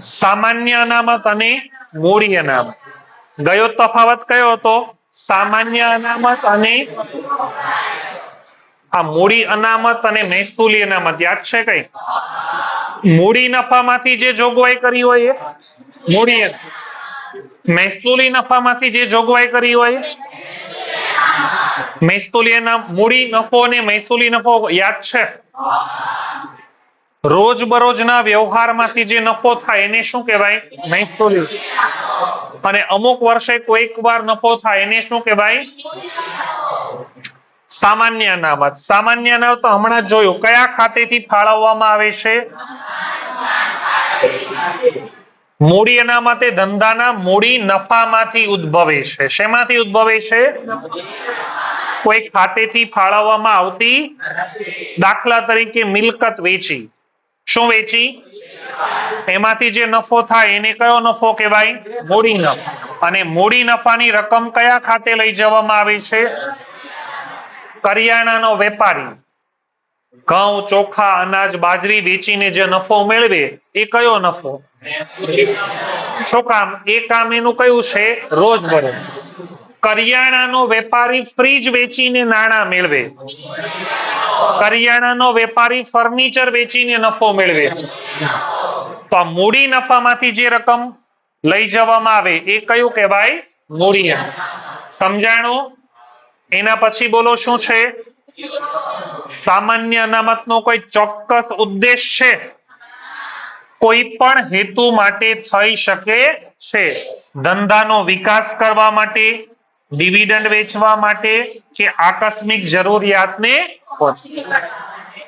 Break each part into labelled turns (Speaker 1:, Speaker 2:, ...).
Speaker 1: સામાન્ય અનામત અને મૂડી અનામત ગયો તફાવત કયો હતો? સામાન્ય અનામત અને આ મૂડી અનામત અને મહેસૂલી અનામત યાદ છે કઈ? મૂડી નફામાંથી જે જોગવાઈ કરી હોય એ? મૂડી. મહેસૂલી નફામાંથી જે જોગવાઈ કરી હોય? મહેસૂલી મૂડી નફો અને મહેસૂલી નફો યાદ છે? રોજ બરોજના વ્યવહારમાંથી જે નફો થાય, એને શું કહેવાય? મહેસૂલી અને અમુક વર્ષે કોઈક વાર નફો થાય, એને શું કહેવાય? સામાન્ય અનામત. સામાન્ય અનામત હમણાં જોયું. કયા ખાતેથી ફાળવવામાં આવે છે? મૂડી અનામતે ધંધાના મૂડી નફામાંથી ઉદ્ભવે છે. શેમાંથી ઉદ્ભવે છે? કોઈ ખાતેથી ફાળવવામાં આવતી દાખલા તરીકે મિલકત વેચી. શું વેચી? એમાંથી જે નફો થાય, એને કયો નફો કહેવાય? મૂડી નફો. અને મૂડી નફાની રકમ કયા ખાતે લઈ જવામાં આવે છે? કરિયાણાનો વેપારી. ઘઉં, ચોખા, અનાજ, બાજરી વેચીને જે નફો મેળવે, એ કયો નફો? શું કામ? એ કામ એનું કયું છે? રોજ બરોજ. કરિયાણાનો વેપારી ફ્રીજ વેચીને નાણાં મેળવે. કરિયાણાનો વેપારી ફર્નિચર વેચીને નફો મેળવે. તો મૂડી નફામાંથી જે રકમ લઈ જવામાં આવે એ કયું કહેવાય? મૂડી. સમજાણું? એના પછી બોલો શું છે? સામાન્ય અનામતનો કોઈ ચોક્કસ ઉદ્દેશ છે કોઈ પણ હેતુ માટે થઈ શકે છે. ધંધાનો વિકાસ કરવા માટે ડિવિડન્ડ વેચવા માટે કે આકસ્મિક જરૂરિયાતને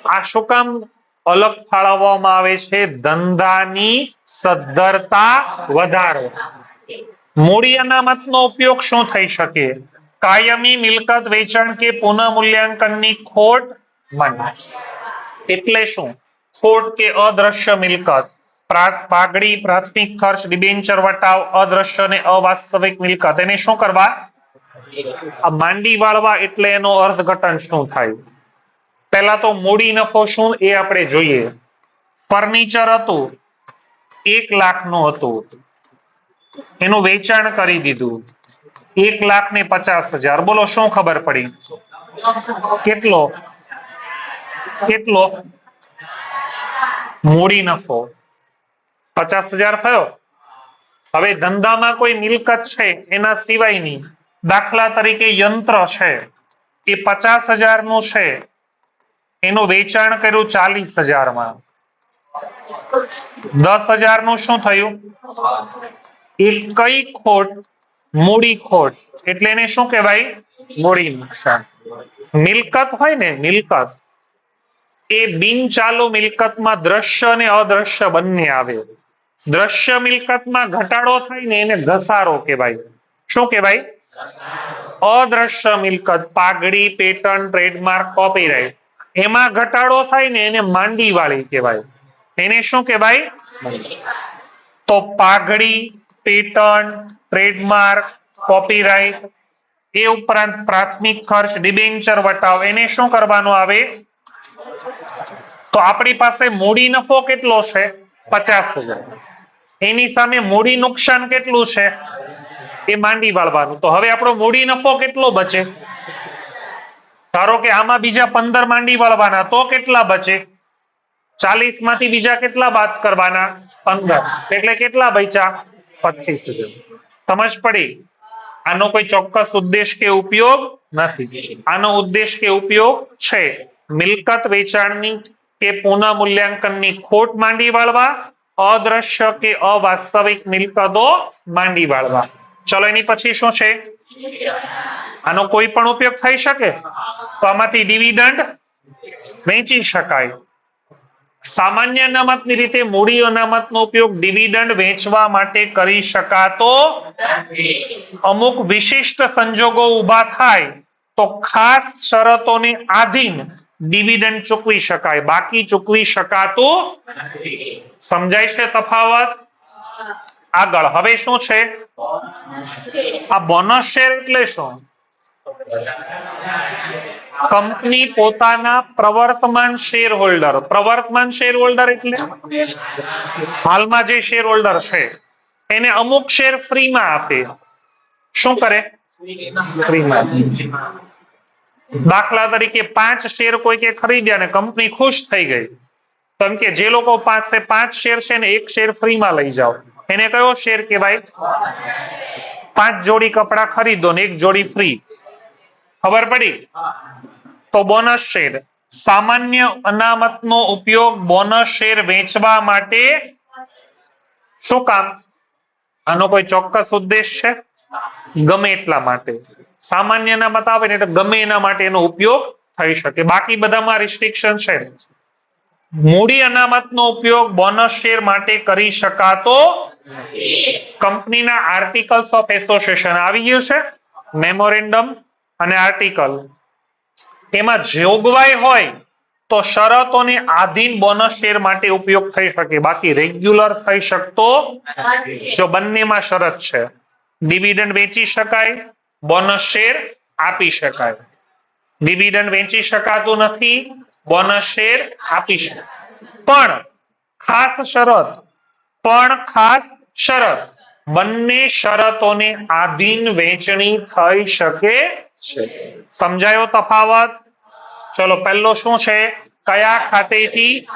Speaker 1: આ શું કામ અલગ ફાળવવામાં આવે છે? ધંધાની સદ્ધરતા વધારો. મૂડી અનામતનો ઉપયોગ શું થઈ શકે? કાયમી મિલકત વેચાણ કે પુનઃ મૂલ્યાંકનની ખોટ મના. એટલે શું? ખોટ કે અદ્રશ્ય મિલકત. પાઘડી પ્રાથમિક ખર્ચ, ડિબેન્ચર, વટાવ અદ્રશ્ય અને અવાસ્તવિક મિલકત. એને શું કરવા? આ માંડી વાળવા એટલે એનો અર્થઘટન શું થાય? પહેલા તો મૂડી નફો શું? એ આપણે જોઈએ. ફર્નિચર હતું. એક લાખનું હતું. એનું વેચાણ કરી દીધું. એક લાખ ને પચાસ હજાર. બોલો, શું ખબર પડી? કેટલો? કેટલો? મૂડી નફો. પચાસ હજાર થયો? હવે ધંધામાં કોઈ મિલકત છે? એના સિવાયની. દાખલા તરીકે યંત્ર છે, એ પચાસ હજારનું છે. એનું વેચાણ કર્યું ચાલીસ હજારમાં. દસ હજારનું શું થયું? એ કઈ ખોટ? મૂડી ખોટ. એટલે એને શું કહેવાય? મૂડી નુકસાન. મિલકત હોય ને, મિલકત, એ બિન ચાલુ મિલકતમાં દ્રશ્ય અને અદ્રશ્ય બંને આવે. દ્રશ્ય મિલકતમાં ઘટાડો થાય ને એને ઘસારો કહેવાય. શું કહેવાય? અદ્રશ્ય મિલકત, પાઘડી, પેટર્ન, ટ્રેડમાર્ક કોપીરાઇટ એમાં ઘટાડો થાય ને એને માંડી વાળી કહેવાય. એને શું કહેવાય? તો પાઘડી, પેટર્ન, ટ્રેડમાર્ક કોપીરાઇટ એ ઉપરાંત પ્રાથમિક ખર્ચ, ડિબેન્ચર વટાવ, એને શું કરવાનું આવે? તો આપણી પાસે મૂડી નફો કેટલો છે? પચાસ હજાર. એની સામે મૂડી નુકસાન કેટલું છે? એ માંડી વાળવાનું. તો હવે આપણો મૂડી નફો કેટલો બચે? ધારો કે આમાં બીજા પંદર માંડી વાળવાના, તો કેટલા બચે? ચાલીસમાંથી બીજા કેટલા બાદ કરવાના? પંદર. એટલે કેટલા બચ્યા? પચીસ સમજ પડી? આનો કોઈ ચોક્કસ ઉદ્દેશ કે ઉપયોગ નથી. આનો ઉદ્દેશ કે ઉપયોગ છે. મિલકત વેચાણની કે પુનઃ મૂલ્યાંકનની ખોટ માંડી વાળવા, અદ્રશ્ય કે અવાસ્તવિક મિલકતો માંડી વાળવા. ચલો, એની પછી શું છે? આનો કોઈ પણ ઉપયોગ થઈ શકે? તો આમાંથી ડિવિડન્ડ વેચી શકાય. સામાન્ય અનામતની રીતે મૂડી અનામતનો ઉપયોગ ડિવિડન્ડ વેચવા માટે કરી શકાતો અમુક વિશિષ્ટ સંજોગો ઊભા થાય તો ખાસ શરતોને આધીન ડિવિડન્ડ ચૂકવી શકાય. બાકી ચૂકવી શકાતું સમજાય છે તફાવત? આગળ. હવે શું છે? આ બોનસ શેર એટલે શું? કંપની પોતાના પ્રવર્તમાન શેર હોલ્ડર પ્રવર્તમાન શેર હોલ્ડર એટલે? હાલમાં જે શેર હોલ્ડર છે, એને અમુક શેર ફ્રીમાં આપે. શું કરે? ફ્રીમાં દાખલા તરીકે પાંચ શેર કોઈ કે ખરીદ્યા ને કંપની ખુશ થઈ ગઈ. તો કે જે લોકો પાસે પાંચ શેર છે ને, એક શેર ફ્રીમાં લઈ જાઓ. એને કયો શેર કહેવાય? પાંચ જોડી કપડા ખરીદો ને એક જોડી ફ્રી ખબર પડી? તો બોનસ શેર. સામાન્ય અનામતનો ઉપયોગ બોનસ શેર વેચવા માટે શું કામ? આનો કોઈ ચોક્કસ ઉદ્દેશ છે? ગમે એટલા માટે. સામાન્ય અનામત આવે ને એટલે ગમે એના માટે એનો ઉપયોગ થઈ શકે. બાકી બધામાં રિસ્ટ્રિક્શન છે. મૂડી અનામતનો ઉપયોગ બોનસ શેર માટે કરી શકાતો કંપનીના આર્ટિકલ્સ ઓફ એસોસિએશન આવી ગયું છે, મેમોરેન્ડમ અને આર્ટિકલ. એમાં જોગવાઈ હોય તો શરતોને આધીન બોનસ શેર માટે ઉપયોગ થઈ શકે, બાકી રેગ્યુલર થઈ શકતો જો બંનેમાં શરત છે. ડિવિડન્ડ વેચી શકાય, બોનસ શેર આપી શકાય. ડિવિડન્ડ વેચી શકાતું નથી, બોનસ શેર આપી શકાય. પણ ખાસ શરત, પણ ખાસ શરત. બંને શરતોને આધીન વેચણી થઈ શકે છે. સમજાયો તફાવત? ચલો, પહેલો શું છે? કયા ખાતેથી?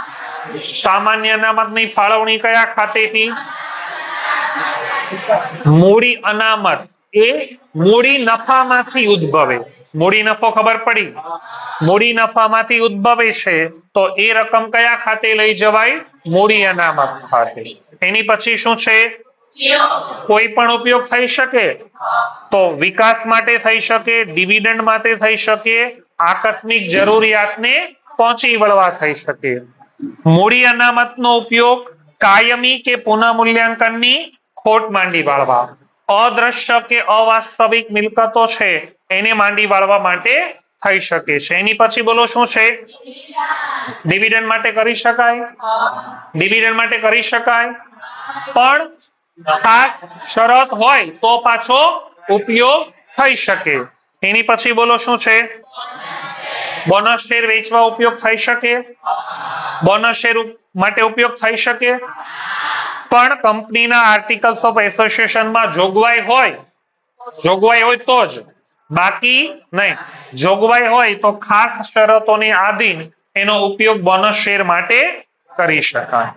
Speaker 1: સામાન્ય અનામતની ફાળવણી કયા ખાતેથી? મૂડી અનામત. એ મૂડી નફામાંથી ઉદ્ભવે. મૂડી નફો ખબર પડી? મૂડી નફામાંથી ઉદ્ભવે છે. તો એ રકમ કયા ખાતે લઈ જવાય? મૂડી અનામત ખાતે. એની પછી શું છે? કોઈ પણ ઉપયોગ થઈ શકે તો વિકાસ માટે થઈ શકે ડિવિડન્ડ માટે થઈ શકે, આકસ્મિક જરૂરિયાતને પહોંચી વળવા થઈ શકે. મૂડી અનામતનો ઉપયોગ કાયમી કે પુનઃ મૂલ્યાંકનની ખોટ માંડી વાળવા. અદ્રશ્ય કે અવાસ્તવિક મિલકતો છે, એને માંડી વાળવા માટે થઈ શકે છે. એની પછી બોલો શું છે? ડિવિડન્ડ માટે કરી શકાય? ડિવિડન્ડ માટે કરી શકાય? પણ ખાસ શરત હોય તો પાછો ઉપયોગ થઈ શકે. એની પછી બોલો શું છે? બોનસ શેર વેચવા ઉપયોગ થઈ શકે? બોનસ શેર માટે ઉપયોગ થઈ શકે? પણ કંપનીના આર્ટિકલ્સ ઓફ એસોસિએશનમાં જોગવાઈ હોય જોગવાઈ હોય તો જ. બાકી નહીં. જોગવાઈ હોય તો ખાસ શરતોની આધીન એનો ઉપયોગ બોનસ શેર માટે કરી શકાય.